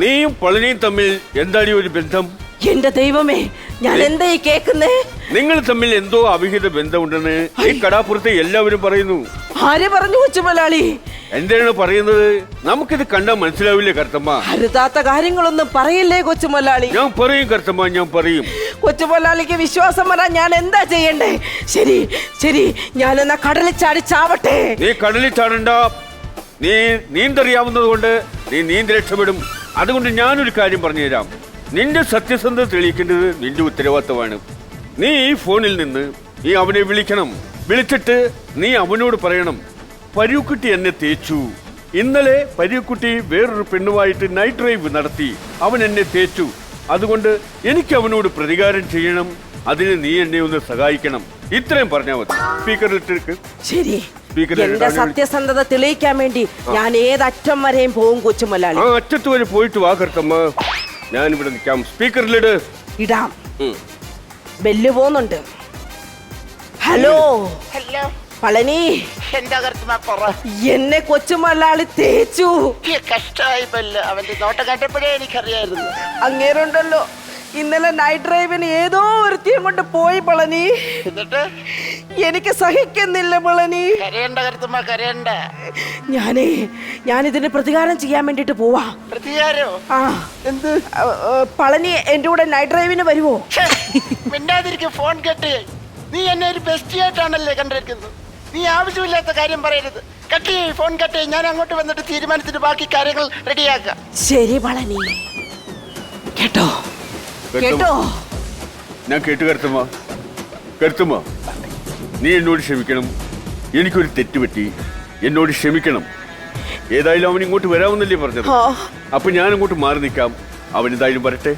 നീയും പളനിയും തമ്മിൽ എന്താണ് ഒരു ബന്ധം? എന്റെ ദൈവമേ ഞാൻ എന്താ ഈ കേക്കുന്നേ നിങ്ങൾ തമ്മിൽ എന്തോ അവിഹിത ബന്ധമുണ്ടെന്ന് ഈ കടാപ്പുറത്തെ എല്ലാവരും പറയുന്നു. ആരെ പറഞ്ഞു കൊച്ചുമലാളി എന്താണ് പറയുന്നത്? നമുക്കിത് കണ്ടാൽ മനസ്സിലാവില്ലേ കർത്തമ്മ? അരുതാത്ത കാര്യങ്ങളൊന്നും പറയില്ലേ മൊല്ലാളി ഞാൻ പറയും കർത്തമ്മ ഞാൻ പറയും. കൊച്ചുമലാളിക്ക് വിശ്വാസം വരാൻ ഞാൻ എന്താ ചെയ്യണ്ടേ? ശരി ശരി ഞാൻ എന്നാ കടലിൽ ചാടി ചാവട്ടെ? നീ കടലിൽ ചാടണ്ട. നീ നീന്തറിയാവുന്നത് കൊണ്ട് നീ നീന്തി രക്ഷപ്പെടും അതുകൊണ്ട് ഞാനൊരു കാര്യം പറഞ്ഞു തരാം നിന്റെ സത്യസന്ധത തെളിയിക്കേണ്ടത് നിന്റെ ഉത്തരവാദിത്തമാണ്. നീ ഈ ഫോണിൽ നിന്ന് നീ അവനെ വിളിക്കണം. വിളിച്ചിട്ട് നീ അവനോട് പറയണം പരുക്കുട്ടി എന്നെ തേച്ചു. ഇന്നലെ പരുക്കുട്ടി വേറൊരു പെണ്ണുമായിട്ട് നൈറ്റ് ഡ്രൈവ് നടത്തി. അവൻ എന്നെ തേച്ചു. അതുകൊണ്ട് എനിക്ക് അവനോട് പ്രതികാരം ചെയ്യണം. അതിന് നീ എന്നെ ഒന്ന് സഹായിക്കണം. ഇത്രയും പറഞ്ഞാൽ മതി. സ്പീക്കറിലിട്ടിരിക്ക് ശരി. സ്പീക്കറിൽ എന്റെ സത്യസന്ധത തെളിയിക്കാൻ വേണ്ടി ഞാൻ ഏതറ്റം വരെയും പോകും കൊച്ചുമല്ലാളി ആ അറ്റത്ത് വരെ പോയിട്ട് വാ കർത്തമ്മ. ഇവിടെ നിൽക്കാം. സ്പീക്കറിലിട് ഇടാം. ബെല്ല് പോന്നുണ്ട് ഹലോ. ഹലോ. പളനി. എന്താ കർത്തമാ പറ എന്നെ കൊച്ചുമല്ലാളി തേച്ചു. ഈ കഷ്ടമായി പല്ല അവന്റെ നോട്ടം കണ്ടപ്പോഴേ എനിക്കറിയായിരുന്നു. അങ്ങേരുണ്ടല്ലോ. ഇന്നലെ നൈറ്റ് ഡ്രൈവിന് ഏതോ ഒരുത്തിയും കൊണ്ട് പോയി പളനി. എന്നിട്ട്? എനിക്ക് സഹിക്കുന്നില്ല പളനി. കരയണ്ട ഞാൻ കരയണ്ട. ഞാനേ ഞാനിതിന് പ്രതികാരം ചെയ്യാൻ വേണ്ടിട്ട് പോവാ. പ്രതികാരോ? ആ. എന്ത്? പളനി എന്റെ കൂടെ നൈറ്റ് ഡ്രൈവിന് വരുവോ? ഛെ, മിണ്ടാതിരിക്കും ഫോൺ കെട്ട്. നീ എന്നെ ഒരു ബെസ്റ്റ് ആയിട്ടാണല്ലേ കണ്ടിരിക്കുന്നത്? നീ ആവശ്യമില്ലാത്ത കാര്യം പറയരുത്. കട്ടി ചെയ്യ് ഫോൺ കട്ട് ചെയ്യ്. ഞാൻ അങ്ങോട്ട് വന്നിട്ട് തീരുമാനത്തിന് ബാക്കി കാര്യങ്ങൾ റെഡിയാക്കാം ശരി പളനി. കേട്ടോ? കേട്ടോ? ഞാൻ കേട്ടു കരുത്തുമ്മ കരുത്തുമ്മ നീ എന്നോട് ക്ഷമിക്കണം. എനിക്കൊരു തെറ്റ് പറ്റി. എന്നോട് ക്ഷമിക്കണം. ഏതായാലും അവൻ ഇങ്ങോട്ട് വരാമെന്നല്ലേ പറഞ്ഞത്. അപ്പൊ ഞാൻ അങ്ങോട്ട് മാറി നിൽക്കാം. അവൻ എന്തായാലും വരട്ടെ.